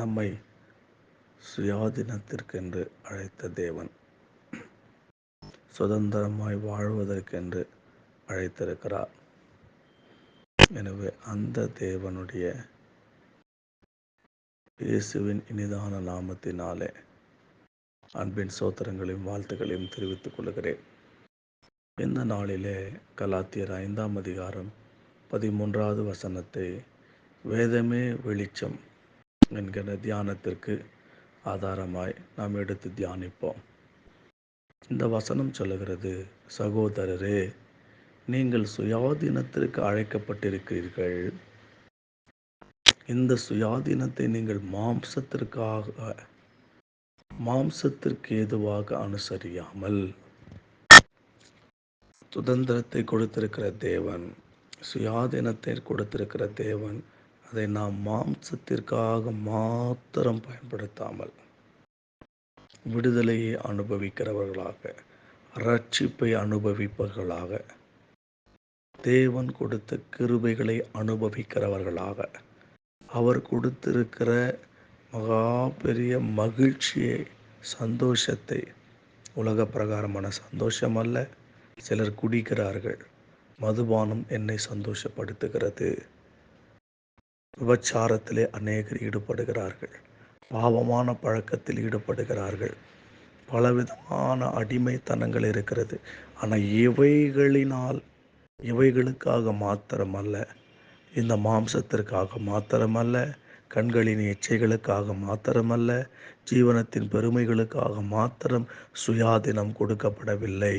நம்மை சுயாதீனத்திற்கென்று அழைத்த தேவன். சுதந்திரமாய் வாழ்வதற்கென்று அழைத்திருக்கிறார். எனவே அந்த தேவனுடைய இயேசுவின் இனிதான நாமத்தினாலே அன்பின் சோத்திரங்களையும் வாழ்த்துக்களையும் தெரிவித்துக் கொள்கிறேன். இந்த நாளிலே கலாத்தியர் ஐந்தாம் அதிகாரம் பதிமூன்றாவது வசனத்தை வேதமே வெளிச்சம் என்கிற தியானத்திற்கு ஆதாரமாய் நாம் எடுத்து தியானிப்போம். இந்த வசனம் சொல்லுகிறது சகோதரரே நீங்கள் சுயாதீனத்திற்கு அழைக்கப்பட்டிருக்கிறீர்கள். இந்த சுயாதீனத்தை நீங்கள் மாம்சத்திற்காக மாம்சத்திற்கு ஏதுவாக அனுசரியாமல் சுதந்திரத்தை கொடுத்திருக்கிற தேவன் சுயாதீனத்தை கொடுத்திருக்கிற தேவன் அதை நாம் மாம்சத்திற்காக மாத்திரம் பயன்படுத்தாமல் விடுதலையை அனுபவிக்கிறவர்களாக ரட்சிப்பை அனுபவிப்பவர்களாக தேவன் கொடுத்த கிருபைகளை அனுபவிக்கிறவர்களாக அவர் கொடுத்திருக்கிற மகா பெரிய மகிழ்ச்சியை சந்தோஷத்தை உலக பிரகாரமான சந்தோஷம் அல்ல சிலர் குடிக்கிறார்கள். மதுபானம் என்னை சந்தோஷப்படுத்துகிறது. விபச்சாரத்திலே அநேகர் ஈடுபடுகிறார்கள். பாவமான பழக்கத்தில் ஈடுபடுகிறார்கள். பலவிதமான அடிமைத்தனங்கள் இருக்கிறது. ஆனால் இவைகளினால் இவைகளுக்காக மாத்திரமல்ல இந்த மாம்சத்திற்காக மாத்திரமல்ல கண்களின் இச்சைகளுக்காக மாத்திரமல்ல ஜீவனத்தின் பெருமைகளுக்காக மாத்திரம் சுயாதீனம் கொடுக்கப்படவில்லை.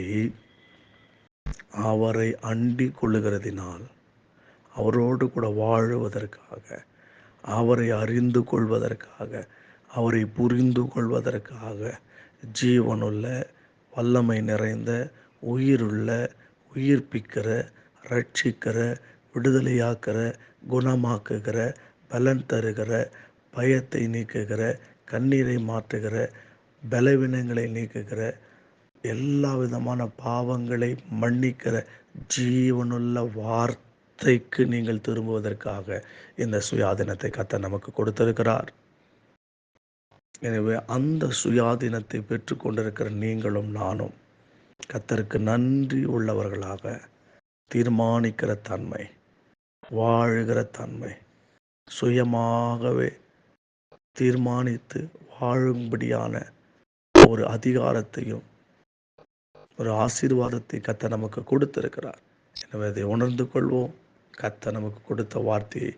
அவரை அண்டி கொள்ளுகிறதினால் அவரோடு கூட வாழுவதற்காக அவரை அறிந்து கொள்வதற்காக அவரை புரிந்து கொள்வதற்காக ஜீவனுள்ள வல்லமை நிறைந்த உயிருள்ள உயிர்ப்பிக்கிற ரட்சிக்கிற விடுதலையாக்கிற குணமாக்குகிற பலன் தருகிற பயத்தை நீக்குகிற கண்ணீரை மாற்றுகிற பலவீனங்களை நீக்குகிற எல்லா விதமான பாவங்களை மன்னிக்கிற ஜீவனுள்ள வார்த்தைக்கு நீங்கள் திரும்புவதற்காக இந்த சுயாதீனத்தை கத்த நமக்கு கொடுத்திருக்கிறார். எனவே அந்த சுயாதீனத்தை பெற்றுக்கொண்டிருக்கிற நீங்களும் நானும் கத்தருக்கு நன்றி உள்ளவர்களாக தீர்மானிக்கிற தன்மை வாழுகிற தன்மை சுயமாகவே தீர்மானித்து வாழும்படியான ஒரு அதிகாரத்தையும் ஒரு ஆசீர்வாதத்தை கத்த நமக்கு கொடுத்திருக்கிறார். எனவே அதை உணர்ந்து கொள்வோம். கத்த நமக்கு கொடுத்த வார்த்தையை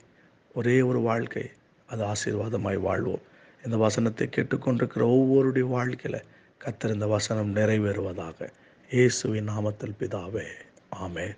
ஒரே ஒரு வாழ்க்கை அது ஆசீர்வாதமாய் வாழ்வோம். இந்த வசனத்தை கேட்டுக்கொண்டிருக்கிற ஒவ்வொருடைய வாழ்க்கையில் கத்தர் இந்த வசனம் நிறைவேறுவதாக. இயேசுவின் நாமத்தில் பிதாவே ஆமே